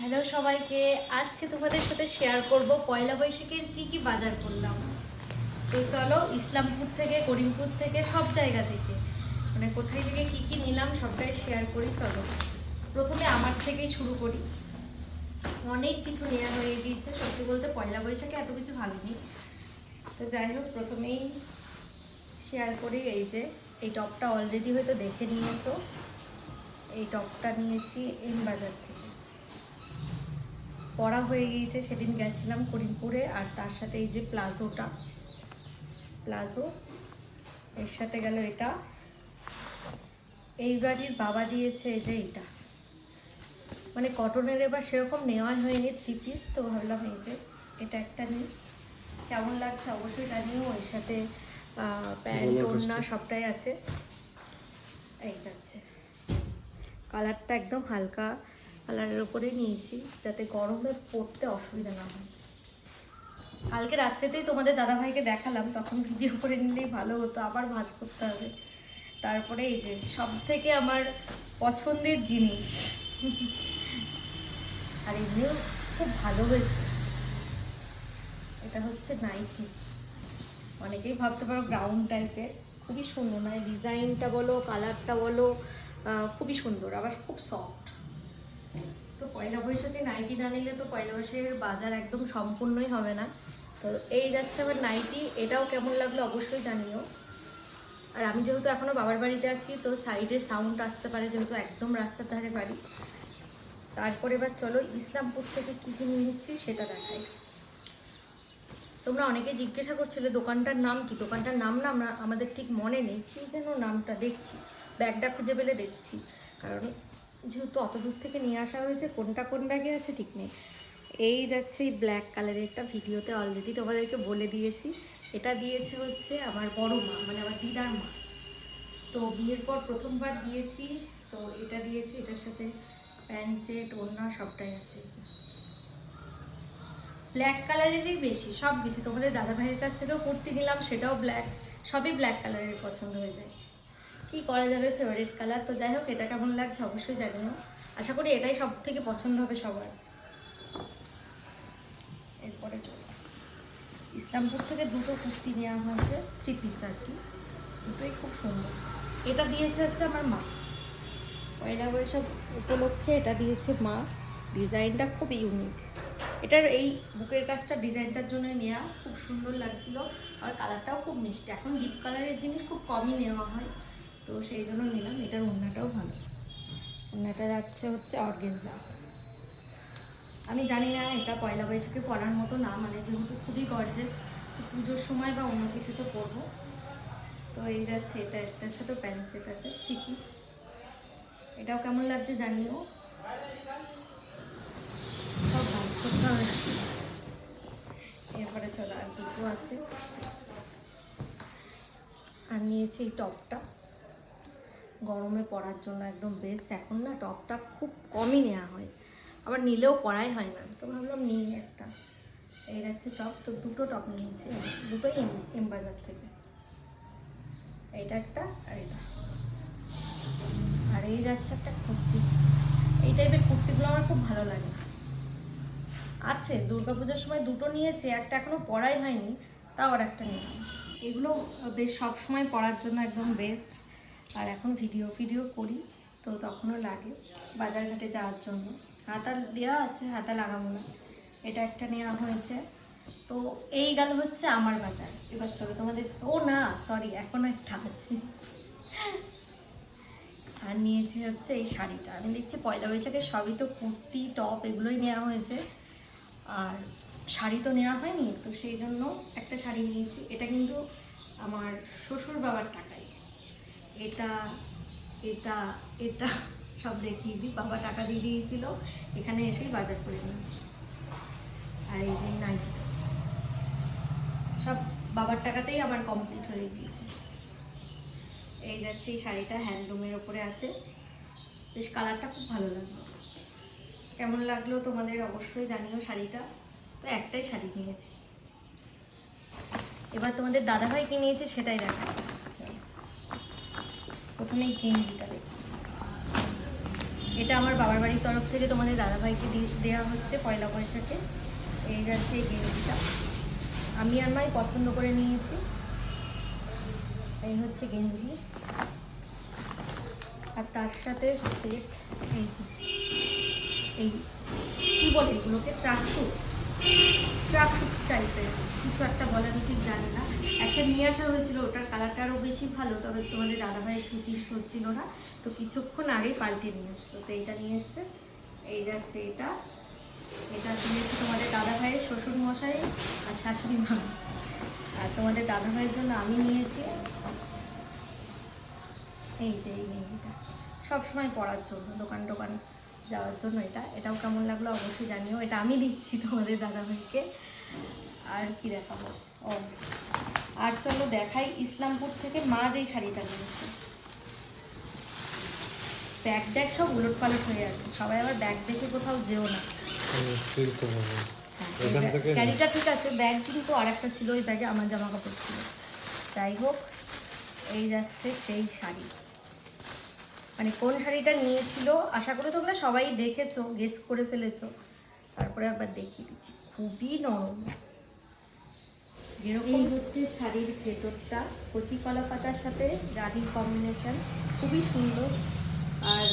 Hello সবাইকে, আজকে তোমাদের সাথে শেয়ার করব পয়লা বৈশাখের কি কি বাজার করলাম। তো চলো, ইসলামপুর থেকে, করিমপুর থেকে, সব জায়গা থেকে। মানে কোথায় থেকে কি কি নিলাম সবটাই শেয়ার করি, চলো। প্রথমে আমার থেকেই শুরু করি। অনেক কিছু নেওয়া হয়ে গিয়েছে, সত্যি বলতে পয়লা বৈশাখে এত কিছু ভালো নেই তো যাই হোক, প্রথমেই শেয়ার করি এই যে, এই টপটা অলরেডি হয়তো দেখে নিয়েছো। এই টপটা নিয়েছি এম বাজার থেকে। পড়া হয়ে গিয়েছে সেদিন গেছিলাম করিমপুরে আর তার সাথে এই যে প্লাজোটা। প্লাজো এর সাথে গেল এটা। এই বাড়ির বাবা দিয়েছে এই যে এটা। মানে কটনের এবার সেরকম নেওয়া হয়নি থ্রি পিস তো ভাবলাম এই যে এটা একটা নিই। কেমন লাগছে অবশ্যই জানিও এর সাথে প্যান্ট ওড়না সবটাই আছে। এই যাচ্ছে। কালারটা একদম হালকা। কালারের উপরে নিয়েছি, যাতে গরমে পড়তে অসুবিধা না হয়। কালকে রাত্রেতেই তোমাদের দাদাভাইকে দেখালাম, তখন ভিডিও করে নিলেই ভালো হতো, আবার ভাজ করতে হবে। তারপরে এই যে সব থেকে আমার পছন্দের জিনিস। আর এমনিও খুব ভালো হয়েছে। এটা হচ্ছে নাইটি অনেকেই ভাবতে পারো গ্রাউন্ড টাইপের খুবই সুন্দর মানে ডিজাইনটা বলো কালারটা বলো খুবই সুন্দর, আবার খুব সফট তো পয়লা বৈশাখে নাইটি না নিলে তো পয়লা বৈশাখের বাজার একদম সম্পূর্ণই হবে না। তো এই যাচ্ছে আমার নাইটি, এটাও কেমন লাগল অবশ্যই জানিও। আর আমি যেহেতু এখনও বাবার বাড়িতে আছি, তো সাইডে সাউন্ড আসতে পারে, যেহেতু একদম রাস্তার ধারে বাড়ি। তারপরে এবার চলো ইসলামপুর থেকে কী কী নিয়ে নিচ্ছি সেটা দেখাই। তোমরা অনেকে জিজ্ঞাসা করছিলে দোকানটার নাম কি? দোকানটার নাম না আমরা, আমাদের ঠিক মনে নেই। কী যেন নামটা দেখছি। ব্যাগটা খুঁজে পেলে দেখছি। কারণ যেহেতু অত দূর থেকে নিয়ে আসা হয়েছে, কোনটা কোন ব্যাগে আছে ঠিক নেই। এই যাচ্ছে এই ব্ল্যাক কালারের একটা ভিডিওতে অলরেডি তোমাদেরকে বলে দিয়েছি। এটা দিয়েছে হচ্ছে আমার বড় মা মানে আমার দিদার মা। তো বিয়ের পর প্রথমবার দিয়েছি, তো এটা দিয়েছি, এটার সাথে প্যান্ট, সেট, ওড়না সবটাই আছে। ব্ল্যাক কালারেরই বেশি সব কিছু তোমাদের দাদা ভাইয়ের কাছ থেকেও কুর্তি নিলাম, সেটাও ব্ল্যাক সবই ব্ল্যাক কালারের পছন্দ হয়ে যায়। কি করা যাবে ফেভারিট কালার তো যাই হোক, এটা কেমন লাগছে অবশ্যই জানিও। আশা করি এটাই সব থেকে পছন্দ হবে সবার। এরপরে চলো। ইসলামপুর থেকে দুটো কুর্তি নেওয়া হয়েছে থ্রি পিস আর কি। দুটোই খুব সুন্দর। এটা দিয়েছে হচ্ছে আমার মা। পয়লা বৈশাখ উপলক্ষে এটা দিয়েছে মা। ডিজাইনটা খুব ইউনিক এটার এই বুকের কাজটা ডিজাইনটার জন্য নেওয়া খুব সুন্দর লাগছিল। আর কালারটাও খুব মিষ্টি। এখন ডিপ কালারের জিনিস খুব কমই নেওয়া হয়। তো সেই জন্য নিলাম, এটার ওড়নাটাও ভালো। ওড়নাটা যাচ্ছে হচ্ছে অর্গেনজা। আমি জানি না এটা পয়লা বৈশাখে পরার মতো না মানে যেহেতু খুবই গর্জেস পুজোর সময় বা অন্য কিছু তো পরবো। তো এই যাচ্ছে, এটা এটার সাথে প্যান্ট সেট আছে থ্রি এটাও কেমন লাগছে জানিও। সব কাজ করতে হবে এরপরে চলো, আর দুটো আছে। আর নিয়েছি এই টপটা। গরমে পরার জন্য একদম বেস্ট এখন না টপটা খুব কমই নেওয়া হয়। আবার নিলেও পরাই হয় না। তো ভাবলাম নিই একটা। এই যাচ্ছে টপ তো দুটো টপ নিয়েছি। দুটোই এম এম বাজার থেকে। এইটা একটা আর এটা। আর এই যাচ্ছে একটা কুর্তি। এই টাইপের কুর্তিগুলো আমার খুব ভালো লাগে। আছে দুর্গাপূজার সময় দুটো নিয়েছি, একটা এখনও পরাই হয়নি, তাও আর একটা নিলাম। এগুলো বেশ সব সময় পরার জন্য একদম বেস্ট আর এখন ভিডিও ভিডিও করি, তো তখনও লাগে বাজারঘাটে যাওয়ার জন্য। হাতা দেওয়া আছে হাতা লাগাবো না। এটা একটা নেওয়া হয়েছে। তো এই গেল হচ্ছে আমার বাজার। এবার চলো তোমাদের, ও না সরি এখনও একটা আছে। আর নিয়েছি হচ্ছে এই শাড়িটা। আমি দেখছি পয়লা বৈশাখের সবই তো কুর্তি, টপ এগুলোই নেওয়া হয়েছে। আর শাড়ি তো নেওয়া হয়নি, তো সেই জন্য একটা শাড়ি নিয়েছি। এটা কিন্তু আমার শ্বশুর বাবার টাকাই। এটা এটা এটা সব দেখিয়ে দিই। বাবা টাকা দিয়ে দিয়েছিল। এখানে এসেই বাজার করে নিয়েছি। আর এই যে নাইটিটা সব বাবার টাকাতেই আমার কমপ্লিট হয়ে গিয়েছে। এই যাচ্ছে এই শাড়িটা হ্যান্ডলুমের ওপরে আছে। বেশ কালারটা খুব ভালো লাগল। কেমন লাগল তোমাদের অবশ্যই জানিও শাড়িটা। তো একটাই শাড়ি কিনেছি এবার তোমাদের দাদাভাই কি নিয়েছে সেটাই দেখা প্রথমেই গেঞ্জিটা দেখি। এটা আমার বাবার বাড়ির তরফ থেকে তোমাদের দাদাভাইকে দেওয়া হচ্ছে পয়লা বৈশাখে। এই যাচ্ছে এই গেঞ্জিটা আমি আর মাই পছন্দ করে নিয়েছি। এই হচ্ছে গেঞ্জি। আর তার সাথে সেট এই যে, এই, কী বলে এগুলোকে? ট্রাকশুট টাইপের কিছু একটা বলে আমি ঠিক জানি না। একটা নিয়ে আসা হয়েছিল, ওটার কালারটা আরও বেশি ভালো, তবে তোমাদের দাদাভাইয়ের ফিটিংস হচ্ছিল না। তো কিছুক্ষণ আগেই পাল্টে নিয়ে আসলো। তো এইটা নিয়ে এসছে। এই যাচ্ছে এটা। এটা দিয়েছে তোমাদের দাদাভাইয়ের শ্বশুর মশাই আর শাশুড়ি মা। আর তোমাদের দাদাভাইয়ের জন্য আমি নিয়েছি। এই যে, এই গেঞ্জিটা সবসময় পরার জন্য দোকান টোকান যাওয়ার জন্য এটা। এটাও কেমন লাগল অবশ্যই জানিও। এটা আমি দিচ্ছি তোমাদের দাদাভাইকে। আর কি দেখাবো? ও। আর চলো দেখাই ইসলামপুর থেকে মা যেই শাড়িটা নিয়েছে ব্যাগ ট্যাগ সব উলট পালট হয়ে আছে। সবাই আবার ব্যাগ দেখে কোথাও যেও না। হ্যাঁ, ক্যারিটা ঠিক আছে। ব্যাগ কিন্তু আর একটা ছিল ওই ব্যাগে আমার জামা কাপড় ছিল। যাই হোক এই যাচ্ছে সেই শাড়ি। মানে কোন শাড়িটা নিয়েছিল, আশা করি তোমরা সবাই দেখেছ গেস করে ফেলেছো। তারপরে আবার দেখিয়ে দিচ্ছি। খুবই নরম। যেরকম হচ্ছে শাড়ির ভেতরটা কচি কলা পাতার সাথে রানির কম্বিনেশন খুবই সুন্দর। আর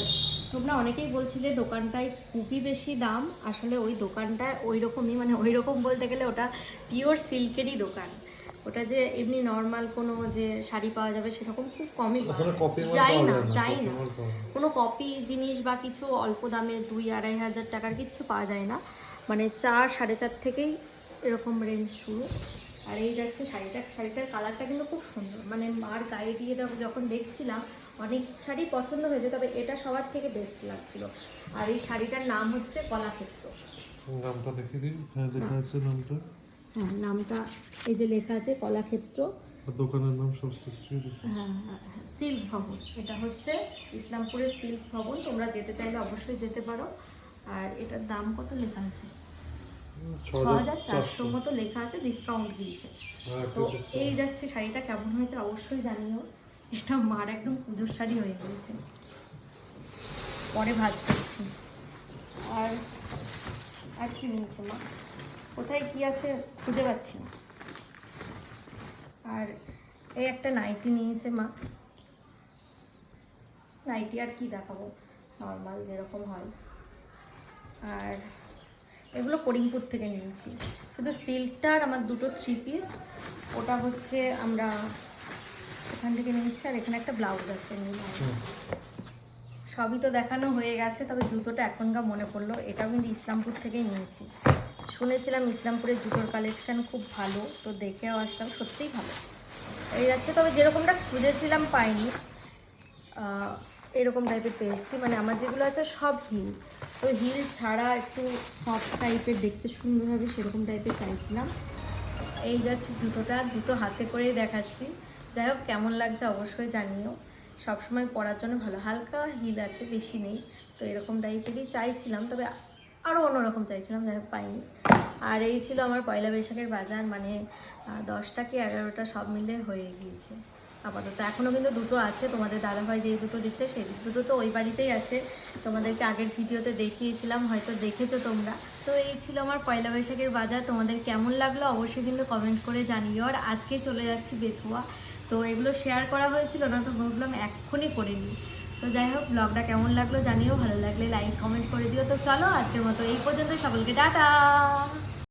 তোমরা অনেকেই বলছিলে দোকানটায় খুবই বেশি দাম। আসলে ওই দোকানটা ওই রকমই মানে ওই রকম বলতে গেলে ওটা পিওর সিল্কেরই দোকান। ওটা যে এমনি নর্মাল কোনো যে শাড়ি পাওয়া যাবে সেরকম খুব কমই যাই না যাই না। কোনো কপি জিনিস বা কিছু অল্প দামে দুই আড়াই হাজার টাকার কিচ্ছু পাওয়া যায় না। মানে চার সাড়ে চার থেকেই এরকম রেঞ্জ শুরু। আর এই যাচ্ছে শাড়িটা শাড়িটার কালারটা কিন্তু খুব সুন্দর। মানে মার গায়ে দিয়ে যখন- যখন দেখছিলাম অনেক শাড়ি পছন্দ হয়েছে তবে এটা সবার থেকে বেস্ট লাগছিল। আর এই শাড়িটার নাম হচ্ছে কলাক্ষেত্র। নামটা দেখে দিন। হ্যাঁ লেখা আছে নামটা। হ্যাঁ নামটা এই যে লেখা আছে কলাক্ষেত্র। দোকানের নাম সমস্ত আছে। হ্যাঁ হ্যাঁ হ্যাঁ সিল্ক ভবন। এটা হচ্ছে ইসলামপুরের সিল্ক ভবন। তোমরা যেতে চাইলে অবশ্যই যেতে পারো। আর এটার দাম কত লেখা আছে? ছ হাজার চারশো মতো লেখা আছে ডিসকাউন্ট দিয়েছে। হ্যাঁ তো এই যাচ্ছে শাড়িটা কেমন হয়েছে অবশ্যই জানিও। এটা মার একদম পুজোর শাড়ি হয়ে গিয়েছে। পরে ভাজ করছি। আর আর কি নিয়েছে মা? কোথায় কি আছে খুঁজে পাচ্ছি না। আর এই একটা নাইটি নিয়েছে মা। নাইটি আর কি দেখাবো? নর্মাল যেরকম হয়। আর এগুলো করিমপুর থেকে নিয়েছি। শুধু সিল্কটার আমার দুটো থ্রি পিস ওটা হচ্ছে আমরা এখান থেকে নিয়েছি আর এখানে একটা ব্লাউজ আছে। সবই তো দেখানো হয়ে গেছে, তবে জুতোটা এখনকার মনে পড়ল। এটাও কিন্তু ইসলামপুর থেকেই নিয়েছি। শুনেছিলাম ইসলামপুরের জুতোর কালেকশান খুব ভালো, তো দেখেও আসলাম, সত্যিই ভালো। এই যাচ্ছে তবে যেরকমটা খুঁজেছিলাম পাইনি এরকম টাইপের পেয়েছি। মানে আমার যেগুলো আছে সব হিল। তো হিল ছাড়া একটু সফট টাইপের দেখতে সুন্দর হবে সেরকম টাইপের চাইছিলাম। এই যাচ্ছে জুতোটা, জুতো হাতে করেই দেখাচ্ছি। যাই হোক, কেমন লাগছে অবশ্যই জানিও। সবসময় পরার জন্য ভালো। হালকা হিল আছে, বেশি নেই। তো এরকম টাইপেরই চাইছিলাম, তবে আরও অন্যরকম চাইছিলাম, যাই হোক পাইনি। আর এই ছিল আমার পয়লা বৈশাখের বাজার মানে দশটা কি এগারোটা সব মিলে হয়ে গিয়েছে। আপাতত এখনও কিন্তু দুটো আছে, তোমাদের দাদাভাই যেই দুটো দিচ্ছে, সেই দুটো তো ওই বাড়িতেই আছে। তোমাদেরকে আগের ভিডিওতে দেখিয়েছিলাম, হয়তো দেখেছ তোমরা। তো এই ছিল আমার পয়লা বৈশাখের বাজার, তোমাদের কেমন লাগল অবশ্যই কিন্তু কমেন্ট করে জানিও। আর আজকে চলে যাচ্ছি বেথুয়া তো এগুলো শেয়ার করা হয়েছিল না, তো ভাবলাম এক্ষুনি করে নিই। তো যাই হোক ব্লগটা কেমন লাগল জানিও, ভালো লাগলে লাইক কমেন্ট করে দিও। তো চলো, আজকের মতো এই পর্যন্ত সকলকে টাটা!